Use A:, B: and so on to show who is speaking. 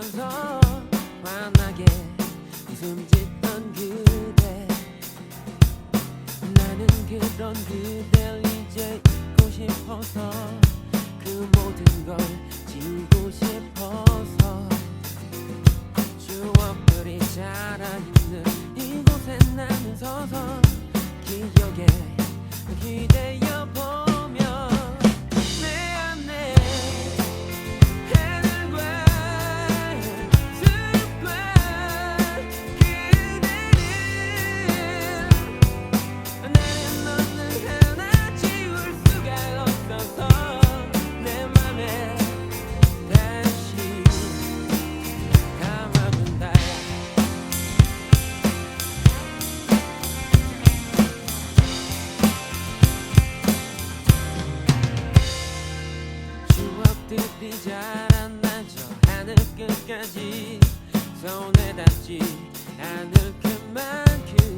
A: 웃으면서 환하게 웃음 짓던 그대. 나는 그런 그댈 이제 잊고 싶어서 그 모든 걸 지우고 싶어서 추억들이 자라있는 이곳에 나는 서서 기억에 기대어 보 자라난 저 하늘 끝까지 손에 닿지 않을 그만큼. 내